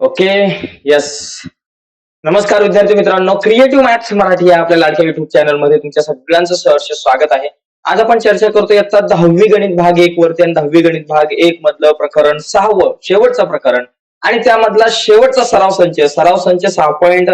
Okay yes नमस्कार विद्यार्थी मित्रांनो. क्रिएटिव्ह मॅथ्स मराठी या आपल्या लाडक्या युट्यूब चॅनलमध्ये तुमच्या सगळ्यांचं सहर्ष स्वागत आहे. आज आपण चर्चा करतो याचा दहावी गणित भाग एक वरती आणि दहावी गणित भाग एक मधलं प्रकरण सहावं शेवटचं प्रकरण. आणि त्यामधला शेवटचा सराव संच सराव संच सहा पॉईंट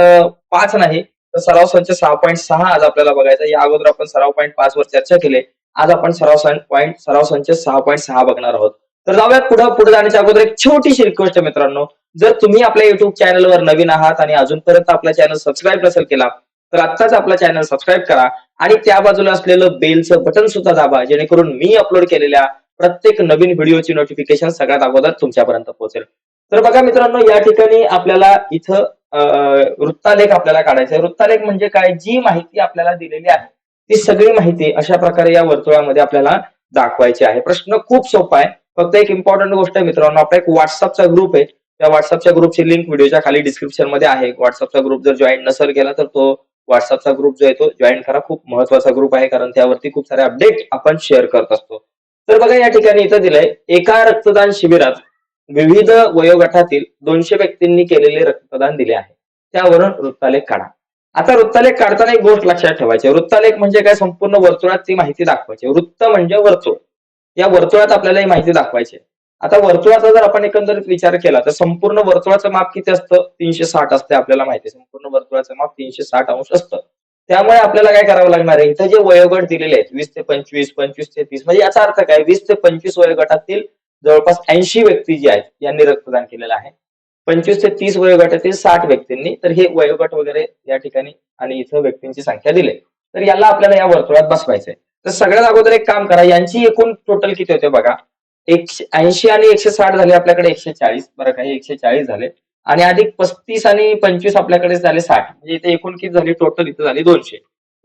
पाच नाही तर सराव संच सहा पॉईंट सहा आज आपल्याला बघायचा या अगोदर आपण सराव पॉईंट पाच वर चर्चा केली. आज आपण सराव पॉईंट सराव संच सहा पॉईंट सहा बघणार आहोत. तर जाऊयात पुढे पुढे जाण्याच्या अगोदर एक छोटीशी रिक्वेस्ट आहे मित्रांनो. जर तुम्ही आपल्या युट्यूब चॅनलवर नवीन आहात आणि अजूनपर्यंत आपला चॅनल सबस्क्राईब नसेल केला तर आत्ताच आपला चॅनल सबस्क्राईब करा आणि त्या बाजूला असलेलं बेलचं बटन सुद्धा दाबा जेणेकरून मी अपलोड केलेल्या प्रत्येक नवीन व्हिडिओची नोटिफिकेशन सगळ्यात अगोदर तुमच्यापर्यंत पोहोचेल. तर बघा मित्रांनो या ठिकाणी आपल्याला इथं वृत्तालेख आपल्याला काढायचा आहे. वृत्तालेख म्हणजे काय? जी माहिती आपल्याला दिलेली आहे ती सगळी माहिती अशा प्रकारे या वर्तुळामध्ये आपल्याला दाखवायची आहे. प्रश्न खूप सोपा आहे. फक्त एक इम्पॉर्टंट गोष्ट आहे मित्रांनो आपला एक व्हॉट्सअपचा ग्रुप आहे. त्या व्हॉट्सअपच्या ग्रुपची लिंक व्हिडिओच्या खाली डिस्क्रिप्शनमध्ये आहे. व्हॉट्सअपचा ग्रुप जर जॉईन नसेल केला तर तो व्हॉट्सअपचा ग्रुप जो आहे तो जॉईन करा. खूप महत्त्वाचा ग्रुप आहे कारण त्यावरती खूप सारे अपडेट आपण शेअर करत असतो. तर बघा या ठिकाणी इथं दिलंय एका रक्तदान शिबिरात विविध वयोगटातील दोनशे व्यक्तींनी केलेले रक्तदान दिले आहे. त्यावरून वृत्तालेख काढा. आता वृत्तालेख काढताना एक गोष्ट लक्षात ठेवायची वृत्तालेख म्हणजे काय? संपूर्ण वर्तुळात ती माहिती दाखवायची वृत्त म्हणजे वर्तुळ. या वर्तुळात आपल्याला ही माहिती दाखवायची आहे. आता वर्तुळाचा जर आपण एकंदरीत विचार केला तर संपूर्ण वर्तुळाचं माप किती असतं? तीनशे साठ असते आपल्याला माहिती संपूर्ण वर्तुळाचं माप तीनशे साठ अंश असतं. त्यामुळे आपल्याला काय करावं लागणार आहे? इथं जे वयोगट दिलेले आहेत वीस ते पंचवीस पंचवीस ते तीस म्हणजे याचा अर्थ काय? वीस ते पंचवीस वयोगटातील जवळपास ऐंशी व्यक्ती जी आहेत यांनी रक्तदान केलेलं आहे. पंचवीस ते तीस वयोगटातील साठ व्यक्तींनी तर हे वयोगट वगैरे या ठिकाणी आणि इथं व्यक्तींची संख्या दिली तर याला आपल्याला या वर्तुळात बसवायचंय. तर सगळ्यात अगोदर एक काम करा यांची एकूण टोटल किती होते बघा? एकशे ऐंशी आणि एकशे साठ झाले आपल्याकडे एकशे चाळीस. बरं काही एकशे चाळीस झाले. आणि अधिक पस्तीस आणि पंचवीस आपल्याकडे झाले साठ. म्हणजे इथे एकूण किती झाली? टोटल इथे झाली दोनशे.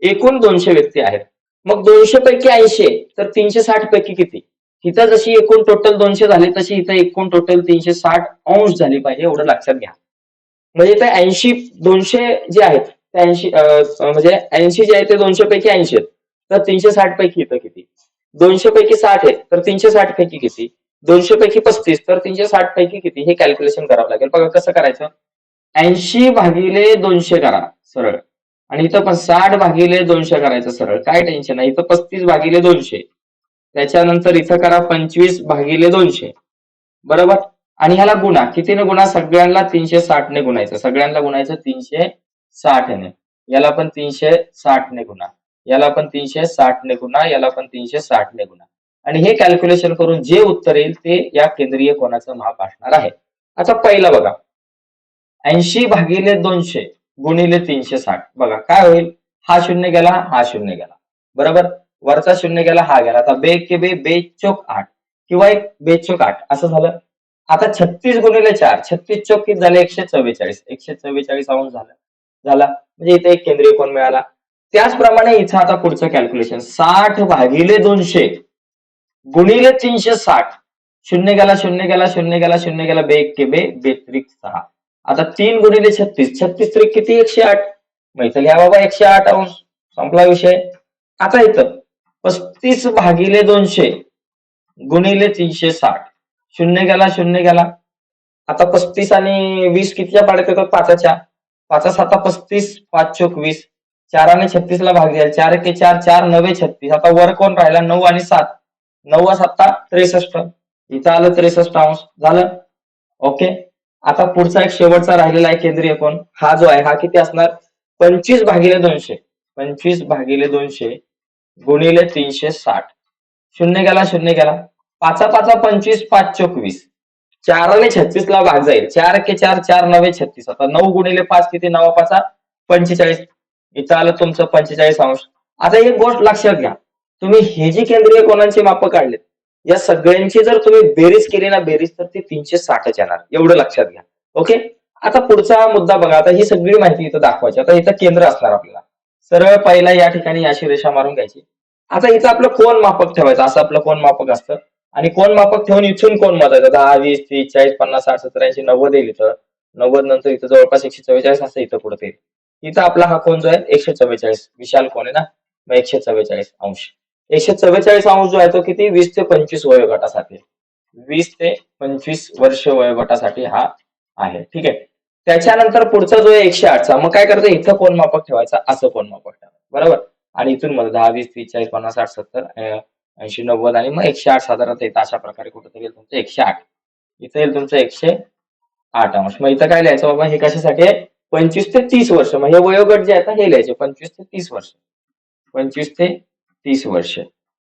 एकूण दोनशे व्यक्ती आहेत. मग दोनशे पैकी ऐंशी तर तीनशे साठ पैकी किती? इथं जशी एकूण टोटल दोनशे झाले तशी इथं एकूण टोटल तीनशे साठ अंश झाली पाहिजे एवढं लक्षात घ्या. म्हणजे ते ऐंशी दोनशे जे आहेत ते ऐंशी म्हणजे ऐंशी जे आहेत ते दोनशे पैकी ऐंशी आहेत. तर तीनशे साठ पैकी इथं किती? दोनशे पैकी साठ आहे तर तीनशे साठ पैकी किती? दोनशे पैकी पस्तीस तर तीनशे साठ पैकी किती? हे कॅल्क्युलेशन करावं लागेल. बघा कसं करायचं? ऐंशी भागिले दोनशे करा सरळ. आणि इथं पण साठ भागिले दोनशे करायचं सरळ. काय टेन्शन नाही. इथं पस्तीस भागिले दोनशे. त्याच्यानंतर इथं करा पंचवीस भागिले दोनशे. बरोबर? आणि ह्याला गुणा. कितीने गुणा? सगळ्यांना तीनशे साठने गुणायचं. सगळ्यांना गुणायचं तीनशे साठने याला पण तीनशे साठने गुणा. याला पण तीनशे साठने गुणा याला पण तीनशे साठने गुणा आणि हे कॅल्क्युलेशन करून जे उत्तर येईल ते या केंद्रीय कोणाचं माप असणार आहे. आता पहिला बघा. ऐंशी भागिले दोनशे गुणिले तीनशे साठ. बघा काय होईल? हा शून्य गेला हा शून्य गेला. बरोबर? वरचा शून्य गेला हा गेला. आता बे के बे बे चोक आठ. किंवा एक बेचोक आठ. असं झालं. आता छत्तीस गुणिले चार. छत्तीस चोक किती झाले? एकशे चव्वेचाळीस. एकशे चव्वेचाळीस अंश झालं. झाला. म्हणजे इथे एक केंद्रीय कोण मिळाला. त्याचप्रमाणे इथं आता पुढचं कॅल्क्युलेशन साठ भागिले दोनशे गुणिले तीनशे साठ. शून्य गेला शून्य गेला शून्य गेला शून्य गेला बे एक के बे बेत्रिक सहा. आता तीन गुणिले छत्तीस. छत्तीस त्रिक किती? एकशे आठ. मग इथं घ्या बाबा एकशे आठ अंश. संपला विषय. आता इथं पस्तीस भागिले दोनशे गुणिले तीनशे साठ. शून्य गेला शून्य गेला. आता पस्तीस आणि वीस कितीच्या पाड्यात येतात पाचाच्या? पाचा साता पस्तीस पाच चोक वीस. चाराने छत्तीस ला भाग द्यायला चार के चार चार नवे छत्तीस. आता वर कोण राहिला? नऊ आणि सात. नऊ सत्ता त्रेसष्ट. इथं आलं त्रेसष्ट अंश. झालं? ओके. आता पुढचा एक शेवटचा राहिलेला आहे केंद्रीय कोण? हा जो आहे हा किती असणार? पंचवीस भागिले दोनशे. पंचवीस भागिले दोनशे गुणिले तीनशे साठ. शून्य गेला शून्य गेला. पाचा पाचा पंचवीस पाच चोवीस. चाराने छत्तीस ला भाग जाईल. चार के चार चार नवे छत्तीस. आता नऊ गुणिले पाच किती? नवा पाचा पंचेचाळीस. इथं आलं तुमचं पंचेचाळीस अंश. आता एक गोष्ट लक्षात घ्या. तुम्ही हे जी केंद्रीय कोणांची माप काढलेत या सगळ्यांची जर तुम्ही बेरीज केली ना बेरीज तर ती तीनशे साठच येणार. एवढं लक्षात घ्या. ओके? आता पुढचा मुद्दा बघा. आता ही सगळी माहिती इथं दाखवायची. आता इथं केंद्र असणार आपल्याला. सरळ पहिला या ठिकाणी याशी रेषा मारून घ्यायची. आता इथं आपलं कोण मापक ठेवायचं? असं आपलं कोण मापक असतं? आणि कोण मापक ठेवून इथून कोण मोजायचं दहा वीस तीस चाळीस पन्नास साठ सत्तर ऐंशी नव्वद येईल इथं. नव्वद नंतर इथं जवळपास एकशे चव्वेचाळीस असं इथं पुढे येईल. इथं आपला हा कोण जो आहे एकशे चव्वेचाळीस. विशाल कोण आहे ना? मग एकशे चव्वेचाळीस अंश. एकशे चव्वेचाळीस अंश जो आहे तो किती? वीस ते पंचवीस वयोगटासाठी. वीस ते पंचवीस वर्ष वयोगटासाठी हा आहे. ठीक आहे? त्याच्यानंतर पुढचा जो आहे एकशे आठचा. मग काय करतो? इथं कोण मापक ठेवायचा? असं कोण मापक ठेवायचं. बरोबर? आणि इथून मध्ये दहा वीस तीस चाळीस पन्नास साठ सत्तर ऐंशी नव्वद आणि मग एकशे आठ साधारणतः इथं अशा प्रकारे कुठं येईल तुमचं एकशे आठ. इथं येईल तुमचं एकशे आठ अंश. मग इथं काय लिहायचं बाबा? हे कशासाठी आहे? पंचवीस ते तीस वर्ष. म्हणजे हे वयोगट जे आहे हे लिहायचे. पंचवीस ते तीस वर्ष. पंचवीस ते तीस वर्ष.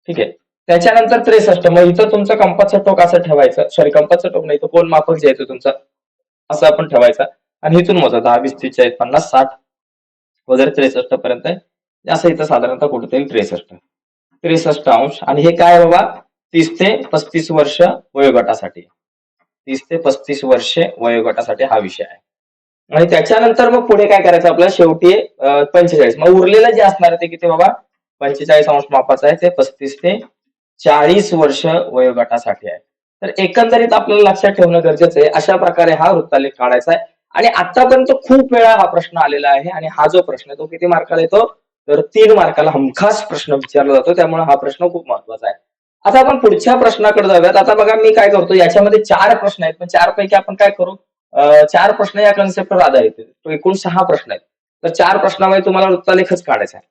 ठीक आहे? त्याच्यानंतर त्रेसष्ट. मग इथं तुमचं कंपाचं टोक असं ठेवायचं. सॉरी कंपाचं टोक नाही तर कोण माफक जे आहे तुमचं असं आपण ठेवायचा. आणि इथून मोजा दहा वीस तीस चाळीस पन्नास साठ वगैरे त्रेसष्ट पर्यंत आहे. असं इथं साधारणतः कुठेतरी त्रेसष्ट. त्रेसष्ट अंश. आणि हे काय बाबा? तीस ते पस्तीस वर्ष वयोगटासाठी. तीस ते पस्तीस वर्षे वयोगटासाठी हा विषय आहे. आणि त्याच्यानंतर मग पुढे काय करायचं? आपल्याला शेवटी पंचेचाळीस. मग उरलेलं जे असणार ते किती बाबा? पंचेचाळीस अंश मापाचं आहे ते पस्तीस ते चाळीस वर्ष वयोगटासाठी आहे. तर एकंदरीत आपल्याला लक्षात ठेवणं गरजेचं आहे. अशा प्रकारे हा वृत्तालेख काढायचा आहे. आणि आतापर्यंत खूप वेळा हा प्रश्न आलेला आहे. आणि हा जो प्रश्न आहे तो किती मार्काला येतो? तर तीन मार्काला हमखास प्रश्न विचारला जातो. त्यामुळे हा प्रश्न खूप महत्त्वाचा आहे. आता आपण पुढच्या प्रश्नाकडे जाऊयात. आता बघा मी काय करतो? याच्यामध्ये चार प्रश्न आहेत. पण चार पैकी आपण काय करू? चार प्रश्न या कन्सेप्टवर आधारित आहेत एकूण सहा प्रश्न आहेत. तर चार प्रश्नामध्ये तुम्हाला वृत्तालेखच काढायचा आहे.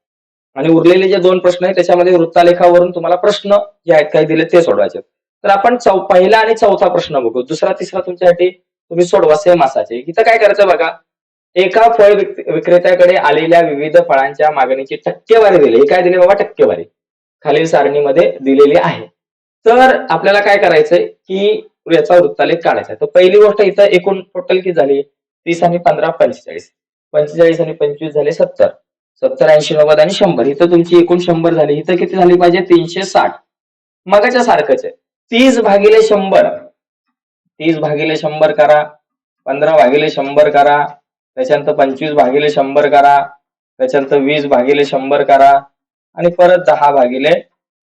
आणि उरलेले जे दोन प्रश्न आहेत त्याच्यामध्ये वृत्तालेखावरून तुम्हाला प्रश्न जे आहेत काही दिले ते सोडवायचे तर आपण चौ पहिला आणि चौथा प्रश्न बघू. दुसरा तिसरा तुमच्यासाठी तुम्ही सोडवा सेम असायचे. इथं काय करायचं बघा. एका फळ विक- विक्रेत्याकडे आलेल्या विविध फळांच्या मागणीची टक्केवारी दिली. हे काय दिले बाबा? टक्केवारी. खालील सारणीमध्ये दिलेली आहे. तर आपल्याला काय करायचंय की याचा वृत्तालेख काढायचा आहे. तर पहिली गोष्ट इथं एकूण टोटल किती झाली? तीस आणि पंधरा पंचेचाळीस. पंचेचाळीस आणि पंचवीस झाले सत्तर. सत्तर ऐंशी नव्वद आणि शंभर. इथं तुमची एकूण शंभर झाली. इथं किती झाली पाहिजे? तीनशे साठ. मगाच्या सारखंच आहे. तीस भागिले शंभर. तीस भागिले शंभर करा. पंधरा भागिले शंभर करा. त्याच्यानंतर पंचवीस भागिले शंभर करा. त्याच्यानंतर वीस भागिले शंभर करा. आणि परत दहा भागिले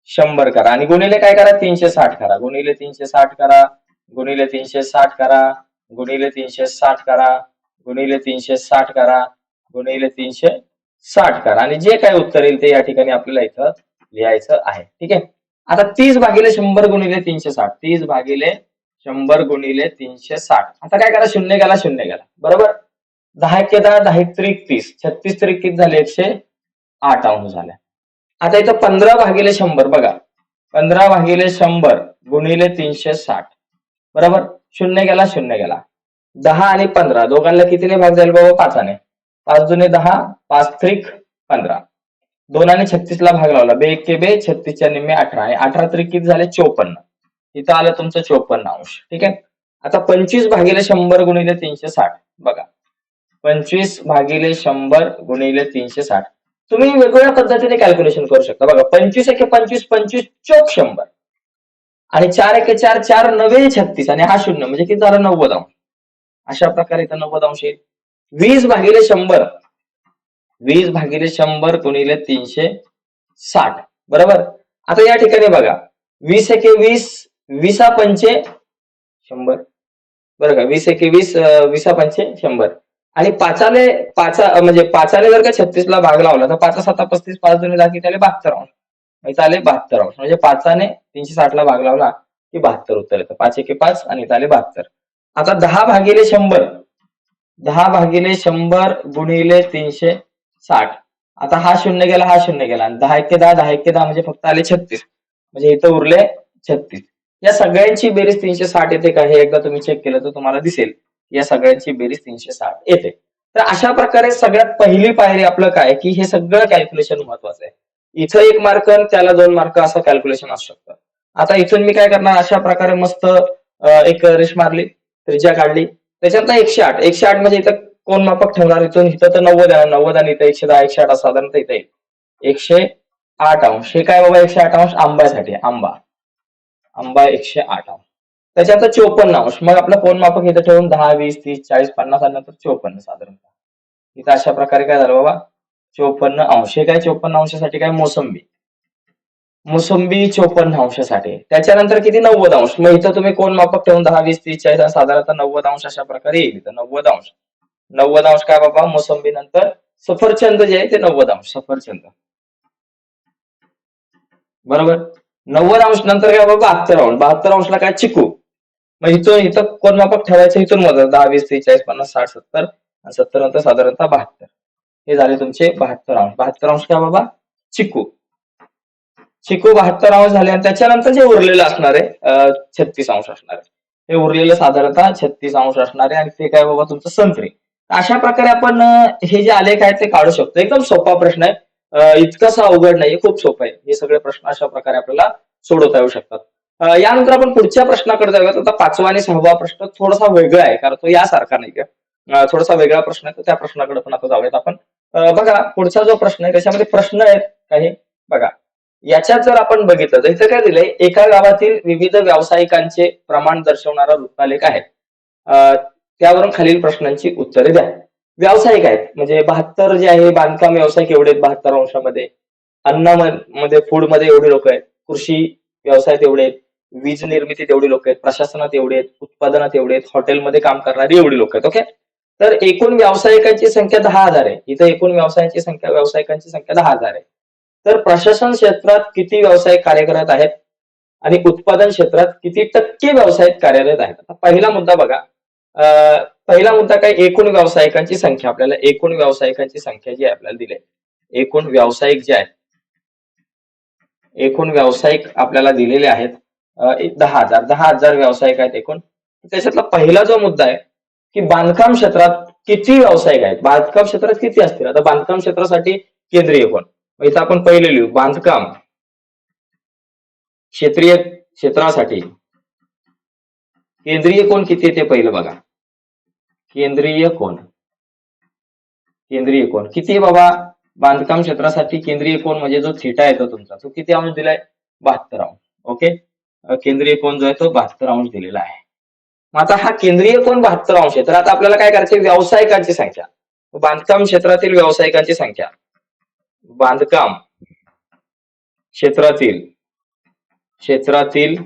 शंभर करा. आणि गुणिले काय करा? तीनशे साठ करा. गुणिले तीनशे साठ करा. गुणिले तीनशे साठ करा. गुणिले तीनशे साठ करा. गुणिले तीनशे साठ करा. गुणिले तीनशे साठ करा. आणि जे काय उत्तर येईल ते या ठिकाणी आपल्याला इथं लिहायचं आहे. ठीक आहे? आता तीस भागिले शंभर गुणिले तीनशे साठ. तीस भागिले शंभर गुणिले तीनशे साठ. आता काय करा? शून्य गेला शून्य गेला. बरोबर? दहा एक दहा दहा एक त्रिक तीस. छत्तीस त्रिक किती झाले? एकशे आठ अंश झाले. आता इथं पंधरा भागिले शंभर बघा. पंधरा भागिले शंभर गुणिले तीनशे साठ. बरोबर? शून्य गेला शून्य गेला. दहा आणि पंधरा दोघांना कितीने भाग जाईल बाबा? पाचाने. पाच जुने दहा पाच त्रिक पंधरा. दोन आणि छत्तीस ला भाग लावला. बे एक के बे छत्तीसच्या निम्मे अठरा. आणि अठरा त्रिक किती झाले? चोपन्न. इथं आलं तुमचं चोपन्न अंश. ठीक आहे? आता पंचवीस भागिले शंभर गुणिले तीनशे साठ. बघा. पंचवीस भागिले शंभर गुणिले तीनशे साठ. तुम्ही वेगवेगळ्या पद्धतीने कॅल्क्युलेशन करू शकता. बघा पंचवीस एके पंचवीस पंचवीस चोक शंभर. आणि चार एके चार चार नवे छत्तीस आणि हा शून्य म्हणजे किती झाला? नव्वद अंश. अशा प्रकारे इथं नव्वद अंश येईल. वीस भागिले शंभर. वीस भागिले शंभर गुणिले तीनशे साठ. बरोबर? आता या ठिकाणी बघा. वीस एके वीस विसा पंचे शंभर. बरं का? वीस एके वीस विसा पंचे शंभर. आणि पाचाले पाचा म्हणजे पाचाले जर का छत्तीसला भाग लावला तर पाचा साता पस्तीस पाच दोन्ही दहा किती आले बहात्तर अंश. इथं आले बहात्तर अंश म्हणजे पाचाने तीनशे साठला भाग लावला की बहात्तर उत्तर येतं. पाच एके पाच आणि इथं आले बहात्तर. आता दहा भागिले शंभर. दहा भागिले शंभर गुणिले तीनशे साठ. आता हा शून्य गेला हा शून्य गेला. आणि दहा एके दहा दहा एके दहा म्हणजे फक्त आले छत्तीस. म्हणजे इथं उरले छत्तीस. या सगळ्यांची बेरीज तीनशे साठ येते का हे एकदा तुम्ही चेक केलं तर तुम्हाला दिसेल. या सगळ्यांची बेरीज तीनशे साठ येते. तर अशा प्रकारे सगळ्यात पहिली पायरी आपलं काय? की हे सगळं कॅल्क्युलेशन महत्वाचं आहे. इथं एक मार्क आणि त्याला दोन मार्क असं कॅल्क्युलेशन असू शकतं. आता इथून मी काय करणार? अशा प्रकारे मस्त एक रेष मारली त्रिज्या काढली. त्याच्यानंतर एकशे आठ. एकशे आठ म्हणजे इथं कोण मापक ठेवणार? इथून इथं तर नव्वद आहे. नव्वद आणि इथं एकशे दहा. एकशे आठ साधारणतः इथं येईल. एकशे आठ अंश. हे काय बाबा? एकशे आठ अंश आंब्यासाठी. आंबा. आंबा एकशे आठ अंश. त्याच्यानंतर चोपन्न अंश. मग आपलं कोण मापक इथं ठेवून? दहा वीस तीस चाळीस पन्नास आणि नंतर चोपन्न साधारणतः. इथं अशा प्रकारे काय झालं बाबा? चोपन्न अंश. हे काय चोपन्न अंशासाठी? काय मोसंबी? मोसंबी चोपन्न अंशासाठी. त्याच्यानंतर किती? नव्वद अंश. मग इथं तुम्ही कोण मापक ठेवून? दहा वीस तीस चाळीस साधारणतः नव्वद अंश अशा प्रकारे येईल इथं. नव्वद अंश. नव्वद अंश काय बाबा? मोसंबी नंतर सफरचंद जे आहे ते नव्वद अंश. सफरचंद. बरोबर? नव्वद अंश नंतर काय बाबा? बहात्तर अंश. बहात्तर अंशला काय? चिकू. मग इथून इथं कोण मापक ठेवायचं? इथून मोजा दहा वीस त्रेचाळीस पन्नास साठ सत्तर आणि सत्तर नंतर साधारणतः बहात्तर. हे झाले तुमचे बहात्तर अंश. बहात्तर अंश काय बाबा? चिकू. चिकू बहात्तर अंश झाले आणि त्याच्यानंतर जे उरलेलं असणार आहे छत्तीस अंश असणार आहे. हे उरलेलं साधारणतः छत्तीस अंश असणार आहे आणि ते काय बाबा तुमचं संत्री. अशा प्रकारे आपण हे जे आलेख आहेत ते काढू शकतो. एकदम सोपा प्रश्न आहे. इतकासा अवघड नाही खूप सोपं आहे. हे सगळे प्रश्न अशा प्रकारे आपल्याला सोडवता येऊ शकतात. यानंतर आपण पुढच्या प्रश्नाकडे जाऊयात. आता पाचवा आणि सहावा प्रश्न थोडासा वेगळा आहे कारण तो यासारखा नाही का थोडासा वेगळा प्रश्न आहे तर त्या प्रश्नाकडे पण आता जाऊयात आपण. बघा पुढचा जो प्रश्न आहे त्याच्यामध्ये प्रश्न आहेत काही. बघा याच्यात जर आपण बघितलं तर इथं काय दिलंय? एका गावातील विविध व्यावसायिकांचे प्रमाण दर्शवणारा वृत्तालेख आहे. त्यावरून खालील प्रश्नांची उत्तरे द्या. व्यावसायिक आहेत म्हणजे बहात्तर जे आहे बांधकाम व्यावसायिक एवढे आहेत बहात्तर अंशामध्ये. अन्नामध्ये फूडमध्ये एवढे लोक आहेत. कृषी व्यवसायात एवढे आहेत. वीज निर्मितीत एवढे लोक आहेत. प्रशासनात एवढे आहेत. उत्पादनात एवढे आहेत. हॉटेलमध्ये काम करणारी एवढी लोक आहेत ओके? तर एकूण व्यावसायिकांची संख्या दहा हजार आहे. इथं एकूण व्यवसायांची संख्या व्यावसायिकांची संख्या दहा हजार आहे. तर प्रशासन क्षेत्रात किती व्यावसायिक कार्यरत आहेत? आणि उत्पादन क्षेत्रात किती टक्के व्यावसायिक कार्यरत आहेत? आता पहिला मुद्दा बघा. पहिला मुद्दा काय? एकूण व्यावसायिकांची संख्या. आपल्याला एकूण व्यावसायिकांची संख्या जी आहे आपल्याला दिली आहे. एकूण व्यावसायिक जे आहेत एकूण व्यावसायिक आपल्याला दिलेले आहेत एक दहा हजार. दहा हजार व्यावसायिक आहेत एकूण. त्याच्यातला पहिला जो मुद्दा आहे की बांधकाम क्षेत्रात किती व्यावसायिक आहेत? बांधकाम क्षेत्रात किती असतील? आता बांधकाम क्षेत्रासाठी केंद्रीय कोण? इथं आपण पहिले लिहू. बांधकाम क्षेत्रीय क्षेत्रासाठी केंद्रीय कोण किती आहे ते पहिलं बघा. केंद्रीय कोण? केंद्रीय कोण? किती बाबा बांधकाम क्षेत्रासाठी केंद्रीय कोण? म्हणजे जो थिटा येतो तुमचा. तो किती अंश दिलाय? बहात्तर अंश. ओके? केंद्रीय कोण जो आहे तो बहात्तर अंश दिलेला आहे. मग आता हा केंद्रीय कोण बहात्तर अंश? आहे तर आता आपल्याला काय करायचं व्यावसायिकांची संख्या. बांधकाम क्षेत्रातील व्यावसायिकांची संख्या. बांधकाम क्षेत्रातील क्षेत्रातील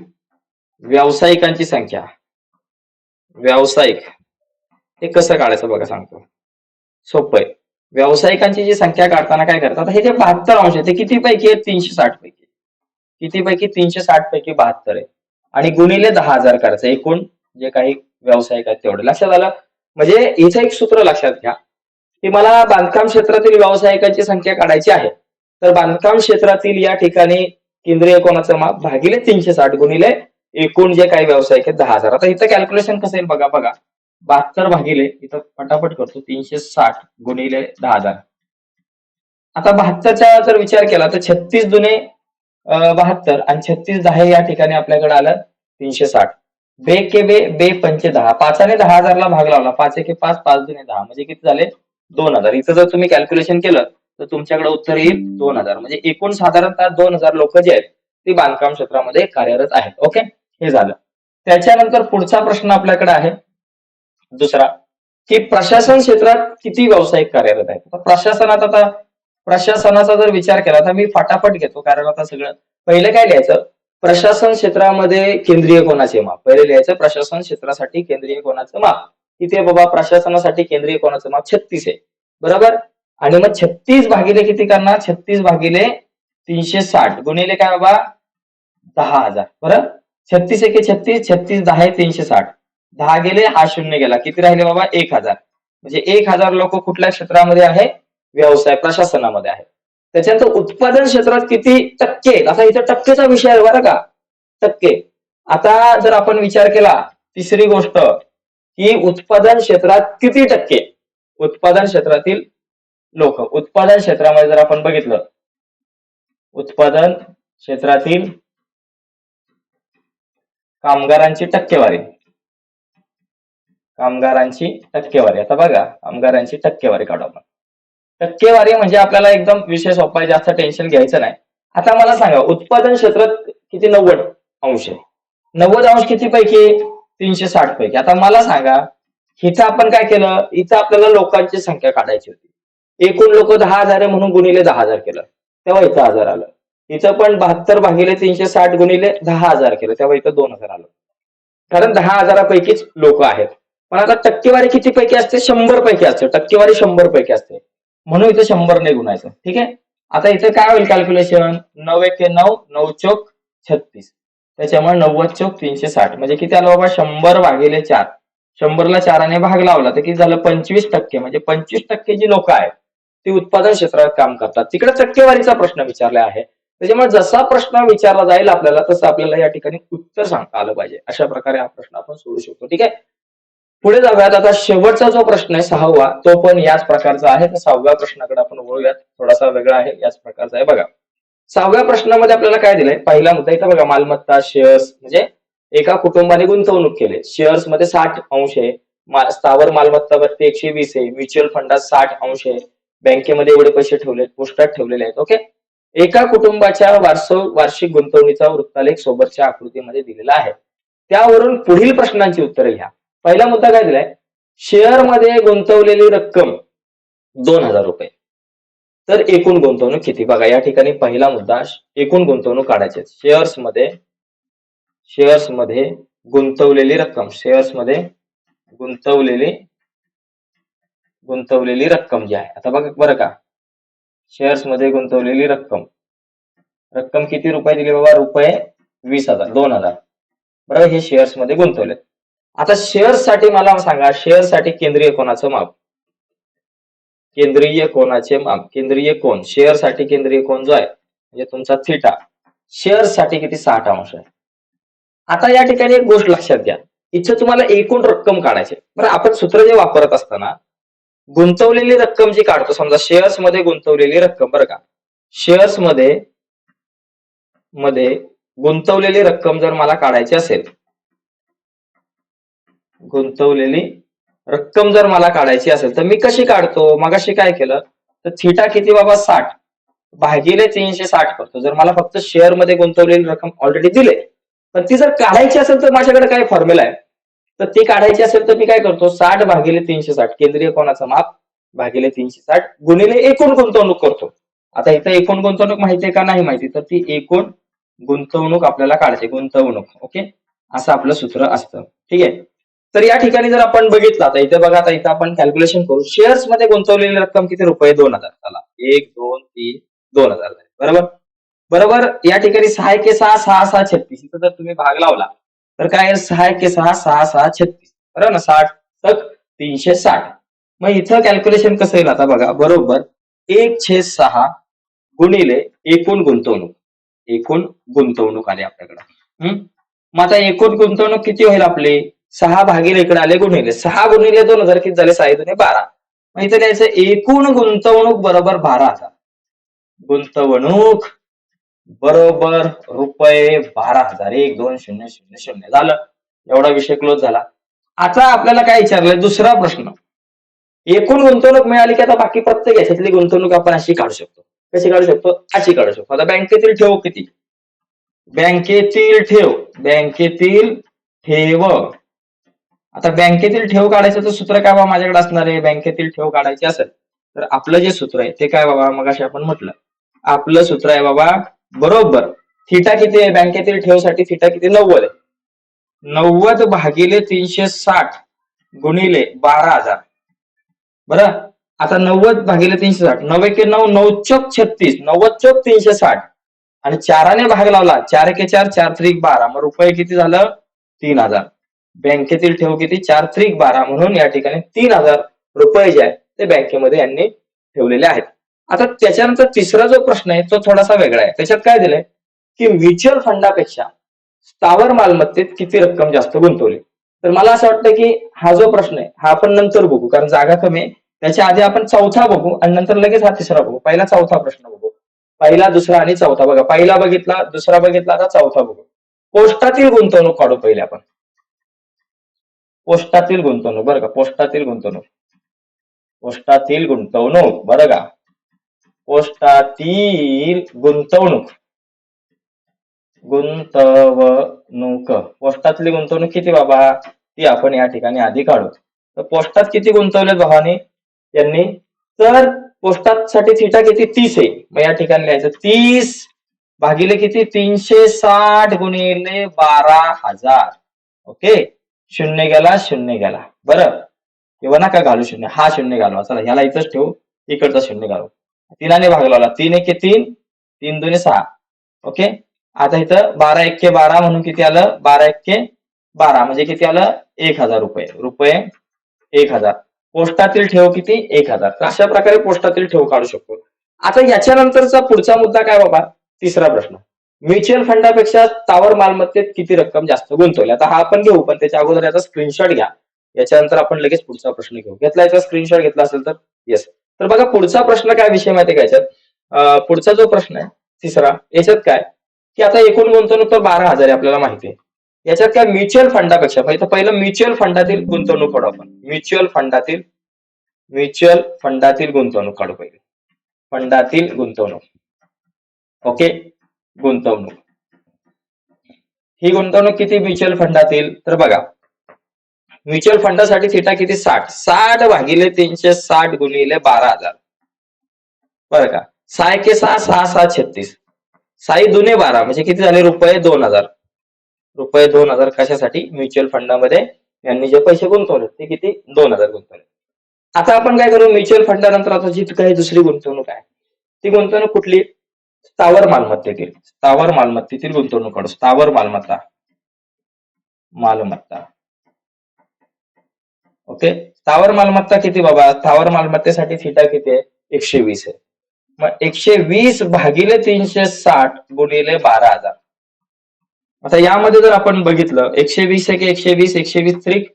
व्यावसायिकांची संख्या. व्यावसायिक. हे कसं काढायचं बघा सांगतो. सोपं आहे. व्यावसायिकांची जी संख्या काढताना काय करतात? हे जे बहात्तर अंश आहे ते किती पैकी आहे तीनशे साठ पैकी. किती पैकी तीनशे साठ पैकी बहात्तर आहे. आणि गुणिले दहा हजार करायचं. एकूण जे काही व्यावसायिक आहेत तेवढे. लक्षात आलं? म्हणजे याचं एक सूत्र लक्षात घ्या की मला बांधकाम क्षेत्रातील व्यावसायिकांची संख्या काढायची आहे. तर बांधकाम क्षेत्रातील या ठिकाणी केंद्रीय कोणाचं माप भागिले तीनशे साठ गुणिले एकूण जे काही व्यावसायिक आहेत दहा हजार. आता इथं कॅल्क्युलेशन कसं येईल बघा बघा. बहात्तर भागिले इथं पटापट करतो तीनशे साठ गुणिले दहा हजार. आता बहात्तरचा जर विचार केला तर छत्तीस जुने बहात्तर आणि छत्तीस दहा या ठिकाणी आपल्याकडे आलं तीनशे साठ. बे के बे बे पंचे दहा. पाचाने दहा हजारला भाग लावला. पाच एके पाच पाच दुने दहा. म्हणजे किती झाले? दोन हजार. इथं जर तुम्ही कॅल्क्युलेशन केलं तर तुमच्याकडे उत्तर येईल दोन हजार. म्हणजे एकूण साधारणतः दोन हजार लोक जे आहेत ती बांधकाम क्षेत्रामध्ये कार्यरत आहेत. ओके? हे झालं. त्याच्यानंतर पुढचा प्रश्न आपल्याकडे आहे. दुसरा की प्रशासन क्षेत्रात किती व्यावसायिक कार्यरत आहेत? प्रशासनात आता प्रशासनाचा जर विचार केला तर मी फटाफट घेतो कारण आता सगळं पहिलं काय लिहायचं? प्रशासन क्षेत्रामध्ये केंद्रीय कोणाचे माप? पहिले लिहायचं प्रशासन क्षेत्रासाठी केंद्रीय कोणाचं माप? तिथे बाबा प्रशासनासाठी केंद्रीय कोणाचं माप? छत्तीस आहे. बरोबर? आणि मग छत्तीस भागिले किती करणार? छत्तीस भागिले तीनशे साठ. गुणिले काय बाबा? दहा हजार. बरं? छत्तीस एके छत्तीस छत्तीस दहा आहे तीनशे साठ. दहा गेले हा शून्य गेला. किती राहिले बाबा? एक हजार. म्हणजे एक हजार लोक कुठल्या क्षेत्रामध्ये आहे? व्यवसाय प्रशासनामध्ये आहे. त्याच्यानंतर उत्पादन क्षेत्रात किती टक्के? असा इथं टक्केचा विषय आहे बरं का? टक्के. आता जर आपण विचार केला तिसरी गोष्ट की उत्पादन क्षेत्रात किती टक्के? उत्पादन क्षेत्रातील लोक. उत्पादन क्षेत्रामध्ये जर आपण बघितलं उत्पादन क्षेत्रातील कामगारांची टक्केवारी. कामगारांची टक्केवारी. आता बघा कामगारांची टक्केवारी काढू आपण. टक्केवारी म्हणजे आपल्याला एकदम विषय सोपा आहे जास्त टेन्शन घ्यायचं नाही. आता मला सांगा उत्पादन क्षेत्रात किती नव्वद अंश आहे? नव्वद अंश किती पैकी तीनशे साठ पैकी आता मला सांगा इथं आपण काय केलं? इथं आपल्याला लोकांची संख्या काढायची होती. एकूण लोक दहा हजार आहे म्हणून गुणिले दहा हजार केलं. तेव्हा इथं हजार आलं. इथं पण बहात्तर भागिले तीनशे साठ गुणिले दहा हजार केलं. तेव्हा इथं दोन हजार आलं. कारण दहा हजारापैकीच लोक आहेत. पण आता टक्केवारी किती पैकी असते? शंभर पैकी असते. टक्केवारी शंभर पैकी असते. म्हणून इथं शंभर नाही गुणायचं. ठीक आहे? आता इथं काय होईल कॅल्क्युलेशन नऊ एके नऊ नऊ चौक छत्तीस. त्याच्यामुळे नव्वद चौक तीनशे साठ. म्हणजे किती आलं बाबा? शंभर भागिले चार. शंभरला चाराने भाग लावला तर किती झालं? पंचवीस टक्के. म्हणजे पंचवीस टक्के जी लोक आहेत ती उत्पादन क्षेत्रात काम करतात. तिकडे टक्केवारीचा प्रश्न विचारला आहे. त्याच्यामुळे जसा प्रश्न विचारला जाईल आपल्याला तसं आपल्याला या ठिकाणी उत्तर सांगता आलं पाहिजे. अशा प्रकारे हा प्रश्न आपण सोडू शकतो. ठीक आहे? पुढे जाऊयात. आता शेवटचा जो प्रश्न आहे सहावा तो पण याच प्रकारचा आहे. तर सहाव्या प्रश्नाकडे आपण वळूयात. थोडासा वेगळा आहे याच प्रकारचा आहे. बघा. सहाव्या प्रश्नामध्ये आपल्याला काय दिलंय? पहिला मुद्दा इथं बघा मालमत्ता शेअर्स म्हणजे एका कुटुंबाने गुंतवणूक केली. शेअर्समध्ये साठ अंश आहे. मा- स्थावर मालमत्तावरती एकशे वीस आहे. म्युच्युअल फंडात साठ अंश आहे. बँकेमध्ये एवढे पैसे ठेवले पोस्टात ठेवलेले आहेत. ओके एका कुटुंबाच्या वार्ष वार्षिक गुंतवणुकीचा वृत्तालेख सोबतच्या आकृतीमध्ये दिलेला आहे. त्यावरून पुढील प्रश्नांची उत्तरे घ्या. पहिला मुद्दा काय दिलाय? शेअरमध्ये गुंतवलेली रक्कम दोन हजार रुपये. तर एकूण गुंतवणूक किती? बघा या ठिकाणी पहिला मुद्दा एकूण गुंतवणूक काढायची शेअर्समध्ये शेअर्समध्ये गुंतवलेली रक्कम शेअर्समध्ये गुंतवलेली गुंतवलेली रक्कम जी आहे. आता बघा बरं का. शेअर्समध्ये गुंतवलेली रक्कम. रक्कम किती रुपये दिली? बाबा रुपये वीस हजार दोन हजार. बरोबर हे शेअर्समध्ये गुंतवले आता शेअरसाठी मला सांगा शेअरसाठी केंद्रीय कोणाचं माप? केंद्रीय कोणाचे माप? केंद्रीय कोण? शेअरसाठी केंद्रीय कोण जो आहे? म्हणजे तुमचा थिटा शेअरसाठी किती? साठ अंश आहे. आता या ठिकाणी एक गोष्ट लक्षात घ्या. इथं तुम्हाला एकूण रक्कम काढायची बरं आपण सूत्र जे वापरत असताना गुंतवलेली रक्कम जी काढतो समजा शेअर्समध्ये गुंतवलेली रक्कम बरं का? शेअर्समध्ये मध्ये गुंतवलेली रक्कम जर मला काढायची असेल गुंतवलेली रक्कम जर मला काढायची असेल तर मी कशी काढतो? मगाशी काय केलं? तर थिटा किती बाबा? साठ. भागिले तीनशे साठ करतो. जर मला फक्त शेअरमध्ये गुंतवलेली रक्कम ऑलरेडी दिले पण ती जर काढायची असेल तर माझ्याकडे काय फॉर्म्युला आहे? तर ती काढायची असेल तर मी काय करतो? साठ भागिले तीनशे साठ. केंद्रीय कोणाचं? माप. भागिले तीनशे साठ. गुणिले एकूण गुंतवणूक करतो. आता इथं एकूण गुंतवणूक माहिती आहे का नाही माहिती? तर ती एकूण गुंतवणूक आपल्याला काढायची. गुंतवणूक. ओके? असं आपलं सूत्र असतं. ठीक आहे? तर या ठिकाणी जर आपण बघितलं आता इथे बघा आता इथं आपण कॅल्क्युलेशन करू. शेअर्समध्ये गुंतवलेली रक्कम किती रुपये? दोन हजार. चला. एक दोन तीन दोन हजार बरोबर? बरोबर? या ठिकाणी सहा एके सहा सहा सहा छत्तीस. इथं जर तुम्ही भाग लावला तर काय सहा एके सहा सहा सहा छत्तीस. बरोबर ना? साठ तक तीनशे साठ. मग इथं कॅल्क्युलेशन कसं येईल आता बघा? बरोबर? एक छेद सहा गुणिले एकूण गुंतवणूक. एकूण गुंतवणूक आली आपल्याकडे. हम्म मग आता एकूण गुंतवणूक किती होईल आपली? सहा भागिले इकडे आले गुणिले. सहा गुणिले दोन हजार किती झाले? सहा दोन्ही बारा. माहिती इथं एकूण गुंतवणूक बरोबर बारा हजार. गुंतवणूक बरोबर रुपये बारा हजार. एक दोन शून्य शून्य शून्य. झालं. एवढा विषय क्लोज झाला. आता आपल्याला काय विचारलंय? दुसरा प्रश्न. एकूण गुंतवणूक मिळाली की आता बाकी प्रत्येक याच्यातली गुंतवणूक आपण अशी काढू शकतो. कशी काढू शकतो? अशी काढू शकतो. आता बँकेतील ठेव किती? बँकेतील ठेव. बँकेतील ठेव. आता बँकेतील ठेव काढायचं तर सूत्र काय बाबा माझ्याकडे असणार आहे? बँकेतील ठेव काढायची असेल तर आपलं जे सूत्र आहे ते काय बाबा? मग आपण म्हटलं. आपलं सूत्र आहे बाबा बरोबर. थिटा किती आहे? बँकेतील ठेवसाठी थिटा किती? नव्वद आहे. नव्वद भागिले तीनशे साठ गुणिले बारा हजार. बरं? आता नव्वद भागिले तीनशे साठ. नऊ एके नऊ नऊ चौक छत्तीस. नव्वद चौक तीनशे साठ. आणि चाराने भाग लावला. चार एके चार चार त्रिक बारा. मग रुपये किती झालं? तीन हजार. बँकेतील ठेव किती? चार त्रिक बारा म्हणून या ठिकाणी तीन हजार रुपये जे आहेत ते बँकेमध्ये यांनी ठेवलेले आहेत. आता त्याच्यानंतर तिसरा जो प्रश्न आहे तो थोडासा वेगळा आहे. त्याच्यात काय दिलंय? की म्युच्युअल फंडापेक्षा स्थावर मालमत्तेत किती रक्कम जास्त गुंतवली? तर मला असं वाटतं की हा जो प्रश्न आहे हा आपण नंतर बघू कारण जागा कमी आहे. त्याच्या आधी आपण चौथा बघू आणि नंतर लगेच हा तिसरा बघू. पहिला चौथा प्रश्न बघू. पहिला दुसरा आणि चौथा बघा. पहिला बघितला दुसरा बघितला आता चौथा बघू. पोस्टातील गुंतवणूक काढू पहिले आपण. पोस्टातील गुंतवणूक बरं का? पोस्टातील गुंतवणूक. पोस्टातील गुंतवणूक बरं का? पोस्टातील गुंतवणूक. गुंतवणूक. पोस्टातली गुंतवणूक किती बाबा? ती आपण या ठिकाणी आधी काढू. तर पोस्टात किती गुंतवले भावानी यांनी? तर पोस्टात साठी थिटा किती? तीस आहे. मग या ठिकाणी लिहायचं तीस भागिले किती? तीनशे साठ गुणिले बारा हजार. ओके? शून्य गेला शून्य गेला. बरं? किंवा नका घालू शून्य. हा शून्य घालवा. चला ह्याला इथंच ठेवू. इकडचा शून्य घालू. तीनाने भाग लावला. तीन एके तीन तीन दोन्ही सहा. ओके? आता इथं बारा एक्के बारा म्हणून किती आलं? बारा एक्के बारा. म्हणजे किती आलं? एक हजार रुपये. रुपये एक हजार. पोस्टातील ठेव किती? एक हजार. तर अशा प्रकारे पोस्टातील ठेव काढू शकतो. आता याच्यानंतरचा पुढचा मुद्दा काय बाबा? तिसरा प्रश्न. म्युच्युअल फंडापेक्षा स्थावर मालमत्तेत किती रक्कम जास्त गुंतवली? आता हा आपण घेऊ पण त्याच्या अगोदर याचा स्क्रीनशॉट घ्या. याच्यानंतर आपण लगेच पुढचा प्रश्न घेऊ. घेतला याचा स्क्रीनशॉट घेतला असेल तर येस तर बघा पुढचा प्रश्न काय विषय माहिती का याच्यात? पुढचा जो प्रश्न आहे तिसरा याच्यात काय? की आता एकूण गुंतवणूक तर बारा हजार आहे आपल्याला माहिती आहे. याच्यात काय? म्युच्युअल फंडापेक्षा इथं पहिलं म्युच्युअल फंडातील गुंतवणूक काढू आपण. म्युच्युअल फंडातील म्युच्युअल फंडातील गुंतवणूक काढू पहिले. फंडातील गुंतवणूक. ओके? गुंतवणूक. ही गुंतवणूक किती म्युच्युअल फंडातील? तर बघा म्युच्युअल फंडासाठी थिटा किती? साठ. साठ भागिले तीनशे साठ गुणिले बारा हजार. बरं का? सहा के सहा सहा सहा छत्तीस. साई दुने बारा म्हणजे किती झाले? रुपये दोन हजार. रुपये दोन हजार कशासाठी? म्युच्युअल फंडामध्ये यांनी जे पैसे गुंतवले ते किती? दोन हजार गुंतवले. आता आपण काय करू? म्युच्युअल फंडानंतर आता जी काही दुसरी गुंतवणूक आहे ती गुंतवणूक कुठली? स्थावर मालमत्तेतील स्थावर मालमत्तेतील गुंतवणूक काढू स्थावर मालमत्ता मालमत्ता. ओके? स्थावर मालमत्ता किती बाबा? स्थावर मालमत्तेसाठी थिटा किती आहे? एकशे वीस आहे. मग एकशे वीस भागिले तीनशे साठ गुणिले बारा हजार. आता यामध्ये जर आपण बघितलं एकशे वीस आहे की एकशे वीस एकशे वीस त्रिक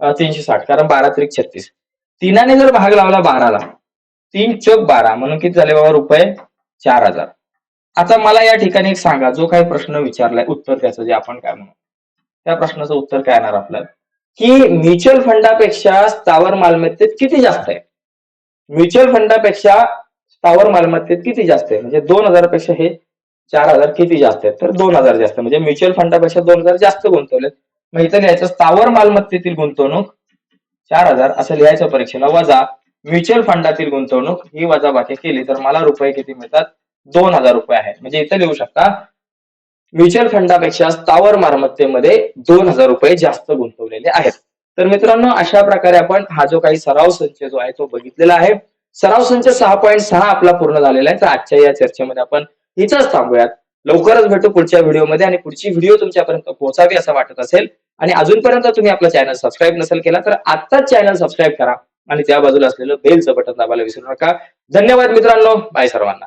तीनशे साठ कारण बारा त्रिक छत्तीस. तिनाने जर भाग लावला बाराला तीन चौक बारा म्हणून किती झाले बाबा रुपये? चार हजार. आता मला या ठिकाणी एक सांगा जो काही प्रश्न विचारलाय उत्तर त्याचं जे आपण काय म्हणू. त्या प्रश्नाचं उत्तर काय येणार आपलं की म्युच्युअल फंडापेक्षा स्थावर मालमत्तेत किती जास्त आहे? म्युच्युअल फंडापेक्षा स्थावर मालमत्तेत किती जास्त आहे? म्हणजे दोन हजारपेक्षा हे चार हजार किती जास्त आहेत तर दोन हजार जास्त म्हणजे म्युच्युअल फंडापेक्षा दोन हजार जास्त गुंतवलेत. मग इथं लिहायचं स्थावर मालमत्तेतील गुंतवणूक चार हजार असं लिहायचं परीक्षेला. वजा म्युच्युअल फंडातील गुंतवणूक ही वजाबाकी केली तर मला रुपये किती मिळतात? दोन हजार रुपये आहेत. म्हणजे इथं लिहू शकता म्युच्युअल फंडापेक्षा स्थावर मालमत्तेमध्ये दोन हजार रुपये जास्त गुंतवलेले आहेत. तर मित्रांनो अशा प्रकारे आपण हा जो काही सराव संच जो आहे तो बघितलेला आहे. सराव संच सहा पॉईंट सहा आपला पूर्ण झालेला आहे. तर आजच्या या चर्चेमध्ये आपण हिचंच थांबूयात. लवकरच भेटू पुढच्या व्हिडिओमध्ये आणि पुढची व्हिडिओ तुमच्यापर्यंत पोहोचावी असं वाटत असेल. आणि अजूनपर्यंत तुम्ही आपला चॅनल सबस्क्राईब नसेल केला तर आत्ताच चॅनल सबस्क्राईब करा. आणि त्या बाजूला असलेलं बेलचं बटन दाबायला विसरू नका. धन्यवाद मित्रांनो. बाय सर्वांना.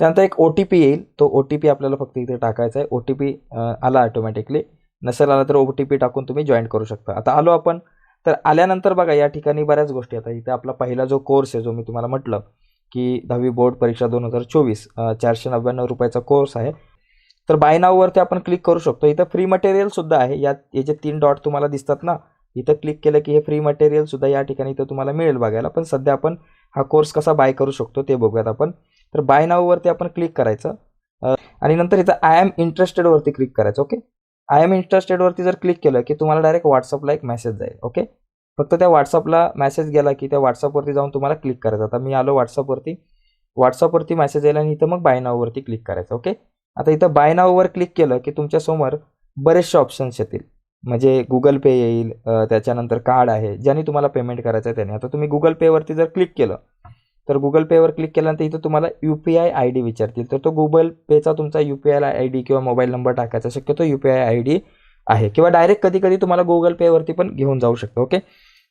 त्यानंतर एक ओ टी पी येईल. तो ओ टी पी आपल्याला फक्त इथे टाकायचा आहे. ओ टी पी आला ऑटोमॅटिकली नसेल आला तर ओ टी पी टाकून तुम्ही जॉईन करू शकता. आता आलो आपण. तर आल्यानंतर बघा या ठिकाणी बऱ्याच गोष्टी. आता इथे आपला पहिला जो कोर्स आहे जो मी तुम्हाला म्हटलं की दहावी बोर्ड परीक्षा दोन हजार चोवीस चारशे नव्याण्णव रुपयाचा कोर्स आहे. तर बाय नाववरती आपण क्लिक करू शकतो. इथं फ्री मटेरियलसुद्धा आहे. यात हे जे तीन डॉट तुम्हाला दिसतात ना इथं क्लिक केलं की हे फ्री मटेरियलसुद्धा या ठिकाणी इथं तुम्हाला मिळेल बघायला. पण सध्या आपण हा कोर्स कसा बाय करू शकतो ते बघूयात आपण. तर बाय नाववरती आपण क्लिक करायचं. आणि नंतर इथं आय एम इंटरेस्टेडवरती क्लिक करायचं ओके आय एम इंटरेस्टेडवरती जर क्लिक केलं की तुम्हाला डायरेक्ट व्हॉट्सअपला एक मेसेज जाईल ओके फक्त त्या व्हॉट्सअपला मेसेज गेला की त्या व्हॉट्सअपवरती जाऊन तुम्हाला क्लिक करायचं. आता मी आलो व्हॉट्सअपवरती व्हॉट्सअपवरती मेसेज येईल आणि इथं मग बाय नाववरती क्लिक करायचं ओके आता इथं बाय नाववर क्लिक केलं की तुमच्यासमोर बरेचसे ऑप्शन्स येतील. म्हणजे गुगल पे येईल त्याच्यानंतर कार्ड आहे ज्याने तुम्हाला पेमेंट करायचं आहे त्याने. आता तुम्ही गुगल पेवरती जर क्लिक केलं तर गुगल पेवर क्लिक केल्यानंतर इथं तुम्हाला U P I I D विचारतील. तर तो गुगल पेचा तुमचा U P I I D किंवा मोबाईल नंबर टाकायचा. शक्यतो U P I I D आहे. किंवा डायरेक्ट कधी कधी तुम्हाला गुगल पेवरती पण घेऊन जाऊ शकतो ओके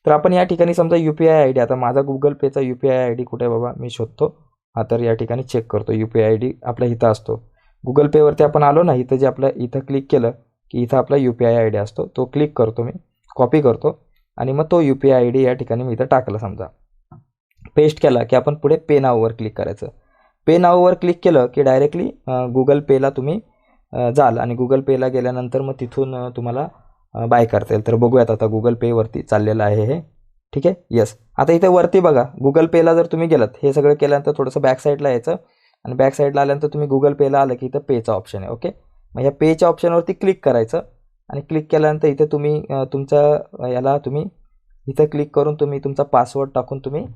तर आपण या ठिकाणी समजा U P I I D आता माझा गुगल पेचा U P I I D कुठे बाबा? मी शोधतो. हा तर या ठिकाणी चेक करतो. U P I I D आपल्या इथं असतो. गुगल पेवरती आपण आलो ना इथं जे आपलं इथं क्लिक केलं की इथं आपला U P I I D असतो. तो क्लिक करतो मी. कॉपी करतो. आणि मग तो U P I I D या ठिकाणी मी इथं टाकला समजा. पेस्ट केला की आपण पुढे पे नाववर क्लिक करायचं. पे नाववर क्लिक केलं की डायरेक्टली गुगल पेला तुम्ही जाल आणि गुगल पेला गेल्यानंतर मग तिथून तुम्हाला बाय करता येईल. तर बघूयात आता गुगल पेवरती चाललेलं आहे हे. ठीक आहे? येस आता इथे वरती बघा. गुगल पेला जर तुम्ही गेलात हे सगळं केल्यानंतर थोडंसं बॅक साईडला यायचं आणि बॅक साईडला आल्यानंतर तुम्ही गुगल पेला आलं की इथं पेचा ऑप्शन आहे ओके मग ह्या पेच्या ऑप्शनवरती क्लिक करायचं आणि क्लिक केल्यानंतर इथे तुम्ही तुमचा याला तुम्ही इथं क्लिक करून तुम्ही तुमचा पासवर्ड टाकून तुम्ही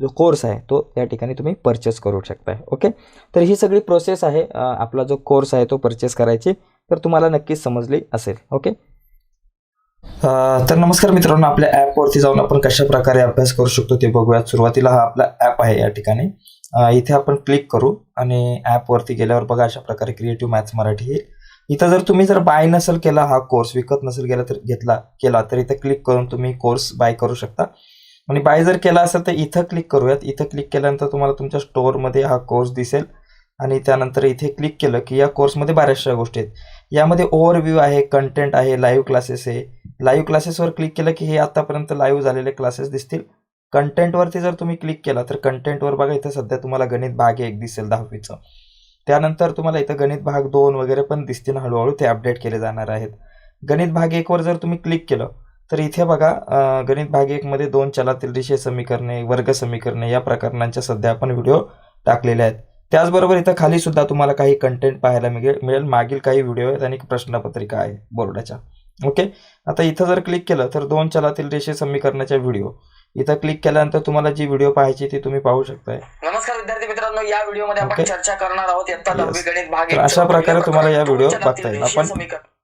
जो कोर्स आहे तो या ठिकाणी तुम्ही परचेस करू शकताय ओके तर ही सगळी प्रोसेस आहे आपला जो कोर्स आहे तो परचेस करायची तर तुम्हाला नक्कीच समजली असेल ओके तर नमस्कार मित्रांनो आपल्या ॲपवरती जाऊन आपण कशा प्रकारे अभ्यास करू शकतो ते बघूयात. सुरुवातीला हा आपला ॲप आहे या ठिकाणी. इथे आपण क्लिक करू आणि ॲपवरती गेल्यावर बघा अशा प्रकारे क्रिएटिव्ह मॅथ्स मराठी येईल. इथं जर तुम्ही जर बाय नसेल केला हा कोर्स विकत नसेल गेला तर घेतला केला तर इथं क्लिक करून तुम्ही कोर्स बाय करू शकता. आणि बाय जर केला असेल तर इथं क्लिक करूयात. इथं क्लिक केल्यानंतर तुम्हाला तुमच्या स्टोअरमध्ये हा कोर्स दिसेल. आणि त्यानंतर इथे क्लिक केलं की या कोर्समध्ये बऱ्याचशा गोष्टी आहेत. यामध्ये ओव्हरव्ह्यू आहे कंटेंट आहे लाईव्ह क्लासेस आहे. लाईव्ह क्लासेसवर क्लिक केलं की हे आत्तापर्यंत लाईव्ह झालेले क्लासेस दिसतील. कंटेंटवरती जर तुम्ही क्लिक केला तर कंटेंटवर बघा इथं सध्या तुम्हाला गणित भाग एक दिसेल दहावीचं. त्यानंतर तुम्हाला इथं गणित भाग दोन वगैरे पण दिसतील. हळूहळू ते अपडेट केले जाणार आहेत. गणित भाग एकवर जर तुम्ही क्लिक केलं तर इथे बघा गणित भाग एकमध्ये दोन चलातील रेषीय समीकरणे वर्ग समीकरणे या प्रकरणांच्या सध्या आपण व्हिडिओ टाकलेले आहेत. त्याचबरोबर इथं खाली सुद्धा तुम्हाला काही कंटेंट पाहायला मिळेल मिळेल. मागील काही व्हिडिओ आहेत आणि प्रश्नपत्रिका आहे बोर्डाच्या. ओके आता इथं जर क्लिक केलं तर दोन चलातील रेषीय समीकरणाच्या व्हिडिओ इथं क्लिक केल्यानंतर तुम्हाला जी व्हिडिओ पाहायची ती तुम्ही पाहू शकताय. नमस्कार विद्यार्थी मित्रांनो या व्हिडिओमध्ये आपण. चर्चा करणार आहोत. गणित भाग अशा प्रकारे तुम्हाला या व्हिडिओ बघता येईल. आपण-.